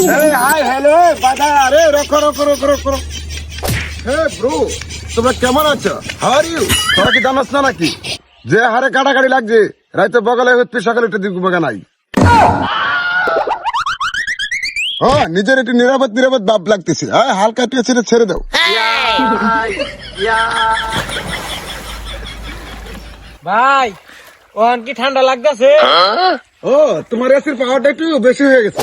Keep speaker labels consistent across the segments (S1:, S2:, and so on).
S1: এই hi hello বাধা আরে রকো রকো রকো রকো। হে ব্রো তোমরা কেমন আছো? হাউ ইউ তোরা কি জানাস না নাকি? যে হারে কাটাকাটি লাগছে রাইতে বগলে হচ্ছে সকালে বগা নাই। হ্যাঁ নিজের একটু নিরাপদ নিরাপদ বাপ লাগতেছে। হ্যাঁ হালকা একটু ছেড়ে ছেড়ে দাও।
S2: ভাই ওখান কি ঠান্ডা লাগতেছে?
S1: ও তোমার এসির পাওয়ারটা একটু বেশি হয়ে গেছে।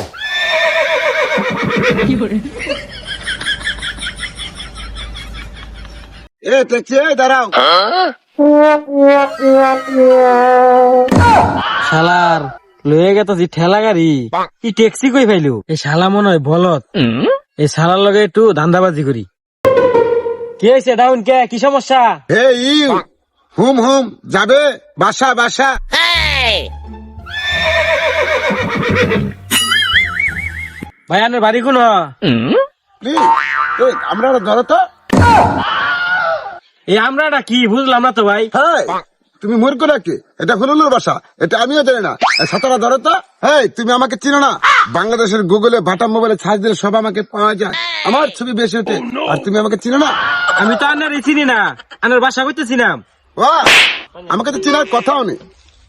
S1: এ এই দাঁড়াও।
S2: শালার লয়ে গেছে ঠেলা গাড়ি। ই ট্যাক্সি কই পাইলো? এই শালা মনে হয় বলত। এই শালার লগে একটু ধান্দাবাজি করি। কি হয়েছে ডাউন কে? কি সমস্যা?
S1: হে ইউ। হুম হুম যাবে। বাসা বাসা।
S2: ভাই আনের বাড়ি কোন?
S1: আমরা ধরো তো।
S2: এই আমরাটা কি বুঝলাম না তো ভাই।
S1: তুমি মূর্খ নাকি? এটা হলুলুর বাসা এটা আমিও জানি না। সাঁতারা ধরো তো। হ্যাঁ তুমি আমাকে চিনো না। বাংলাদেশের গুগলে বাটা মোবাইলে সার্চ দিলে সব আমাকে পাওয়া যায়। আমার ছবি বেশি ওঠে। আর তুমি আমাকে চিনো না?
S2: আমি তো আনার চিনি না। আনার বাসা করতেছি না।
S1: বাহ! আমাকে তো চিনার কথাও নেই।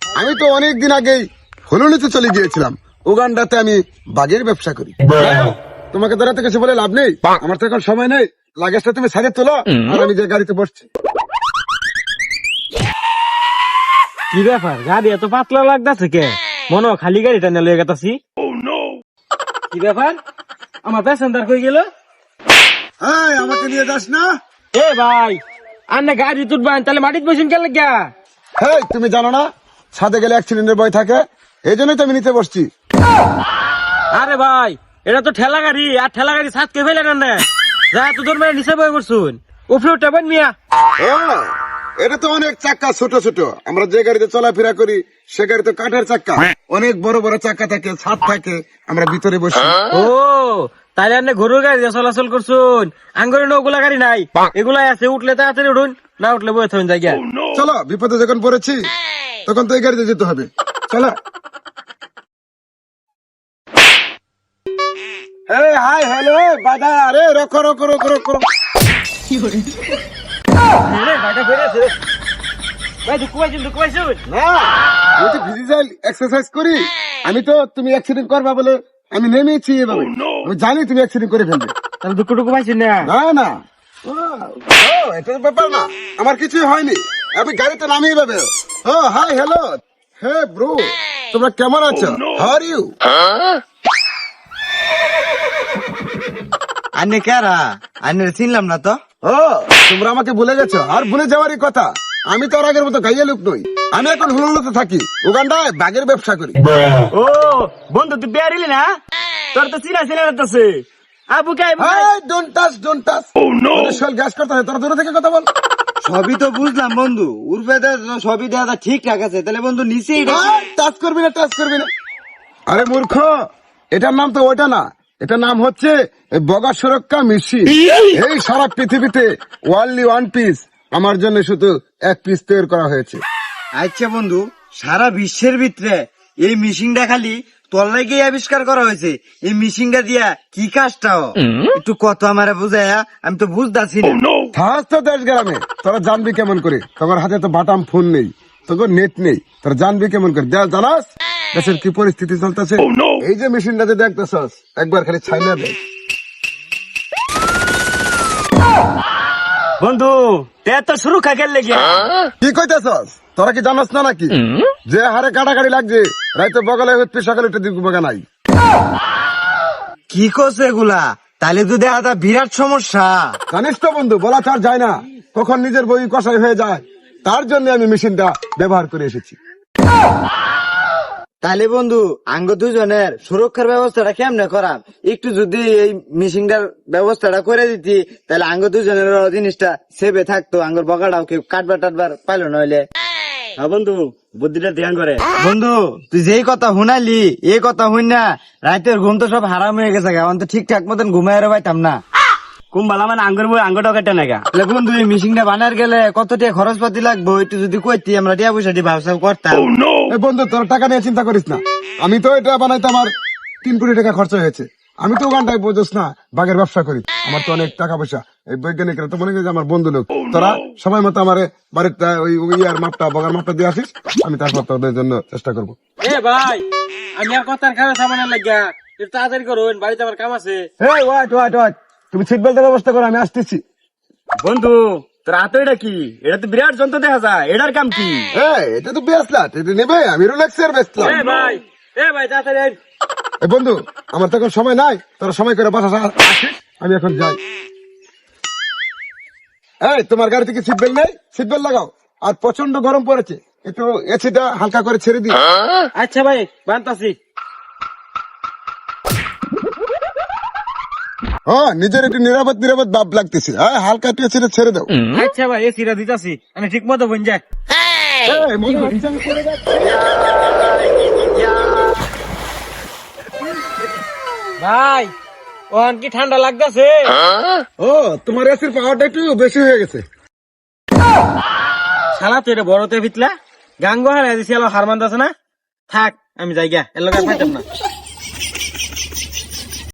S1: আমি তো অনেক দিন আগেই হলুলিতে চলে গিয়েছিলাম। উগান্ডাতে আমি বাগের ব্যবসা করি। তোমাকে দাঁড়াতে কিছু বলে লাভ নেই? আমার তো এখন সময় নেই। লাগেজটা তুমি সাইডে তোলো আর আমি যে গাড়িতে বসছি।
S2: কি ব্যাপার? গাড়ি এত পাতলা লাগতেছে কে? মনে খালি গাড়িটা নিয়ে লয়ে গেতাছি। কি ব্যাপার? আমার প্যাসেঞ্জার কই গেল?
S1: হ্যাঁ আমাকে নিয়ে যাস না।
S2: এ ভাই আন্না গাড়ি তুলবান তাহলে মাটিত বসুন কেন লাগিয়া
S1: হ্যাঁ তুমি জানো না ছাদে গেলে অ্যাক্সিডেন্টের ভয় থাকে এই জন্যই তো আমি নিতে বসছি।
S2: আরে ভাই এটা তো ঠেলা গাড়ি আর ঠেলা গাড়ি সাত কে ফেলে না। যা তো তোর মেয়ে নিচে বই করছুন উপরে উঠে বোন মিয়া।
S1: এটা তো অনেক চাক্কা ছোট ছোট। আমরা যে গাড়িতে চলাফেরা করি সে গাড়িতে কাঠের চাক্কা। অনেক বড় বড় চাক্কা থাকে ছাদ থাকে আমরা ভিতরে বসি।
S2: ও তাহলে আপনি গরুর গাড়ি দিয়ে চলাচল করছুন। আঙ্গুরে ওগুলা গাড়ি নাই। এগুলাই আছে উঠলে তাড়াতাড়ি উঠুন না উঠলে বয়ে থাকুন জায়গা
S1: চলো বিপদে যখন পড়েছি তখন তো এই গাড়িতে যেতে হবে। চলো এই বাধা আরে রকো রকো রকো রকো। না আমি তো ফিজিক্যাল এক্সারসাইজ করি। আমি তো তুমি অ্যাক্সিডেন্ট করবা বলে আমি নেমেছি এভাবে। আমি জানি তুমি অ্যাক্সিডেন্ট করে ফেলবে।
S2: তাহলে দুঃখ টুকু পাইছুন না?
S1: না না। এটা ব্যাপার না। আমার কিছুই হয়নি। আমি গাড়িতে নামিয়ে যাবে ও হাই হ্যালো হে ব্রো তোমরা কেমন আছো? হাউ ইউ
S3: আন্নে কারা আন্নে চিনলাম না তো?
S1: ও তোমরা আমাকে ভুলে গেছো। আর ভুলে যাওয়ারই কথা। আমি তো আগের মতো গাইয়া লোক নই। আমি এখন হুলুলুতে থাকি উগান্ডায় বাগের ব্যবসা করি।
S2: ও বন্ধু তুই বেরিলি না? তোর তো চিনা চিনা লাগতেছে। আবু কে কে?
S1: ডোন্ট টাচ ডোন্ট টাচ শোল গ্যাস করতে হয় তোরা দূরে থেকে কথা বল।
S3: সবই তো বুঝলাম বন্ধু। উর্ফে দে- সবই দেখা ঠিক ঠাক আছে তাহলে বন্ধু নিচেই
S1: টাচ করবি না টাচ করবি না। আরে মূর্খ এটার নাম তো ওইটা না। এটার নাম হচ্ছে বগা সুরক্ষা মেশিন এই সারা পৃথিবীতে ওয়ানলি ওয়ান পিস আমার জন্য শুধু এক পিস তৈরি করা হয়েছে।
S3: আচ্ছা বন্ধু সারা বিশ্বের ভিতরে এই মিশিংটা খালি তোর লাগে আবিষ্কার করা হয়েছে। এই মিশিংটা দিয়া কি কাজটা একটু কত আমারে বুঝায়া আমি তো বুঝতেছি না।
S1: থাস তো দেশ গ্রামে তোরা জানবি কেমন করে। তোমার হাতে তো বাটাম ফোন নেই তোর নেট নেই তোরা জানবি কেমন করে। জানাস? দেশের কি পরিস্থিতি চলতেছে? এই যে মেশিনটাতে দেখতেছস একবার খালি ছাইনা দেখ
S2: বন্ধু তে তো শুরু খাগেল লেগে?
S1: কি কইতেছস? তোরা কি জানাস না নাকি? যে হারে কাটাকাটি লাগছে রাইতে বগলে হচ্ছে সকালে একটু দিক বগা নাই।
S3: কি করছে এগুলা? তাহলে তো দেখা যায় বিরাট সমস্যা।
S1: জানিস তো বন্ধু বলা তো আর যায় না। কখন নিজের বই কষাই হয়ে যায়। তার জন্য আমি মেশিনটা ব্যবহার করে এসেছি।
S3: তাহলে বন্ধু আঙ্গ দুজনের সুরক্ষার ব্যবস্থাটা কেমনে করাম? একটু যদি এই মিশিংটার ব্যবস্থাটা করে দিতি তাহলে আঙ্গ দুজনের জিনিসটা সেভে থাকতো আঙ্গুর বগাটাও কেউ কাটবার টাটবার পাইলো নইলে।
S2: হ্যাঁ বন্ধু বুদ্ধিটা ধ্যান করে।
S3: বন্ধু তুই যেই কথা শুনালি এই কথা শুন না রাতের ঘুম তো সব হারাম হয়ে গেছে এখন তো ঠিকঠাক মতন ঘুমাই পাইতাম না।
S2: কুম্বালা মানে আঙ্গুর বই আঙ্গুরটাও কেটে নাগা
S3: তাহলে বন্ধু এই মিশিংটা বানার গেলে কত টাকা খরচ পাতি লাগবে একটু যদি কইতি আমরা টিয়া পয়সা দিয়ে ব্যবসা করতাম।
S1: এই বন্ধু তোর টাকা নিয়ে চিন্তা করিস না। আমি তো এটা বানাইতে আমার তিন কোটি টাকা খরচ হয়েছে। আমি তো ওখানটায় বোঝস না বাঘের ব্যবসা করি। আমার তো অনেক টাকা পয়সা। এই বৈজ্ঞানিকরা তো মনে করি আমার বন্ধু লোক। তোরা সময় মতো আমার বাড়ির ওই ইয়ার মাপটা বগার মাপটা দিয়ে আসিস আমি তারপর তোদের জন্য চেষ্টা করব।
S2: এ ভাই আমি আর কথার খারাপ সামানের লাগিয়া তাড়াতাড়ি করুন বাড়িতে আমার কাম আছে।
S1: তুমি সিট বেল্টের ব্যবস্থা করো আমি আসতেছি।
S3: বন্ধু তোর হাতে এটা কি? এটা তো বিরাট যন্ত্র দেখা যায়। এটার কাম কি?
S1: এই এটা তো বেসলাট এটা নেবে আমি রোলেক্সের বেসলাম
S2: এ ভাই এ ভাই তাড়াতাড়ি আইন।
S1: বন্ধু আমার তো এখন সময় নাই তোরা সময় করে বাসা আসিস আমি এখন যাই। এই তোমার গাড়িতে কি সিট বেল্ট নেই? সিট বেল্ট লাগাও। আর প্রচণ্ড গরম পড়েছে একটু এসিটা হালকা করে ছেড়ে দিই
S2: আচ্ছা ভাই বানতাছি।
S1: হ্যাঁ নিজের একটু নিরাপদ নিরাপদ ভাব লাগতেছে। হ্যাঁ হালকা একটু এসিটা ছেড়ে দাও।
S2: আচ্ছা ভাই এ সিরা দিতাছি। আমি ঠিক মতো বন
S1: দাও।
S2: ভাই ওখান কি ঠান্ডা লাগতেছে?
S1: ও তোমার এসির পাওয়ারটা একটু বেশি হয়ে গেছে।
S2: শালা তো এটা বড়তে ভিতলা? গাঙ্গ হারাই দিছি আলো হারমান আছে না? থাক আমি যাই গা আর পাইতাম না।